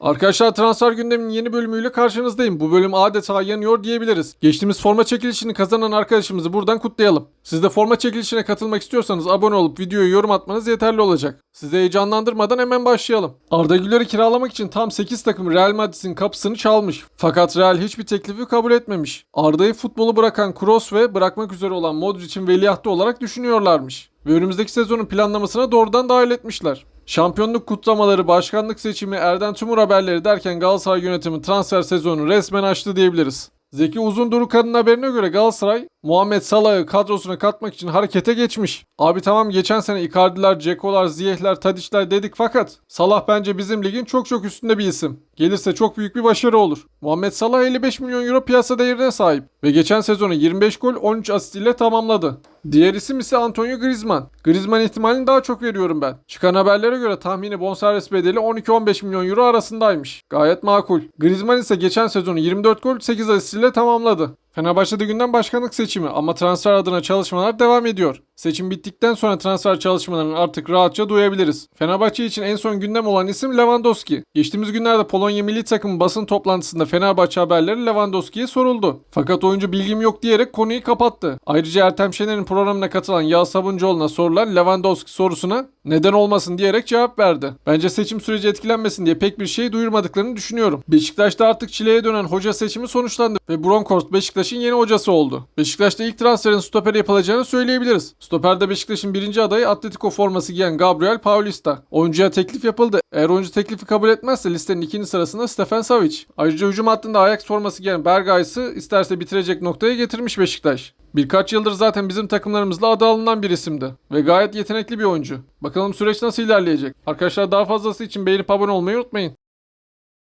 Arkadaşlar transfer gündeminin yeni bölümüyle karşınızdayım. Bu bölüm adeta yanıyor diyebiliriz. Geçtiğimiz forma çekilişini kazanan arkadaşımızı buradan kutlayalım. Siz de forma çekilişine katılmak istiyorsanız abone olup videoyu yorum atmanız yeterli olacak. Sizi heyecanlandırmadan hemen başlayalım. Arda Güler'i kiralamak için tam 8 takım Real Madrid'in kapısını çalmış. Fakat Real hiçbir teklifi kabul etmemiş. Arda'yı futbolu bırakan Kroos ve bırakmak üzere olan Modric'in veliahtı olarak düşünüyorlarmış. Ve önümüzdeki sezonun planlamasına doğrudan dahil etmişler. Şampiyonluk kutlamaları, başkanlık seçimi, Erden Timur haberleri derken Galatasaray yönetimi transfer sezonu resmen açtı diyebiliriz. Zeki Uzundurukan'ın haberine göre Galatasaray Muhammed Salah'ı kadrosuna katmak için harekete geçmiş. Abi tamam geçen sene Icardi'ler, Ceko'lar, Ziyeh'ler, Tadiç'ler dedik fakat Salah bence bizim ligin çok çok üstünde bir isim. Gelirse çok büyük bir başarı olur. Muhammed Salah 55 milyon euro piyasa değerine sahip ve geçen sezonu 25 gol 13 asist ile tamamladı. Diğer isim ise Antonio Griezmann. Griezmann ihtimalini daha çok veriyorum ben. Çıkan haberlere göre tahmini bonservis bedeli 12-15 milyon euro arasındaymış. Gayet makul. Griezmann ise geçen sezonu 24 gol 8 asist ile tamamladı. Fenerbahçe'de günden başkanlık seçimi ama transfer adına çalışmalar devam ediyor. Seçim bittikten sonra transfer çalışmalarını artık rahatça duyabiliriz. Fenerbahçe için en son gündem olan isim Lewandowski. Geçtiğimiz günlerde Polonya milli takımı basın toplantısında Fenerbahçe haberleri Lewandowski'ye soruldu. Fakat oyuncu bilgim yok diyerek konuyu kapattı. Ayrıca Ertem Şener'in programına katılan Yağız Sabuncuoğlu'na sorulan Lewandowski sorusuna neden olmasın diyerek cevap verdi. Bence seçim süreci etkilenmesin diye pek bir şey duyurmadıklarını düşünüyorum. Beşiktaş'ta artık çileye dönen hoca seçimi sonuçlandı ve Bronkhorst Beşiktaş'ın yeni hocası oldu. Beşiktaş'ta ilk transferin stoper yapılacağını söyleyebiliriz. Stoperde Beşiktaş'ın birinci adayı Atletico forması giyen Gabriel Paulista. Oyuncuya teklif yapıldı. Eğer oyuncu teklifi kabul etmezse listenin ikinci sırasında Stefan Savic. Ayrıca hücum hattında Ajax forması giyen Bergays'ı isterse bitirecek noktaya getirmiş Beşiktaş. Birkaç yıldır zaten bizim takımlarımızla adı alınan bir isimdi. Ve gayet yetenekli bir oyuncu. Bakalım süreç nasıl ilerleyecek. Arkadaşlar daha fazlası için beğenip abone olmayı unutmayın.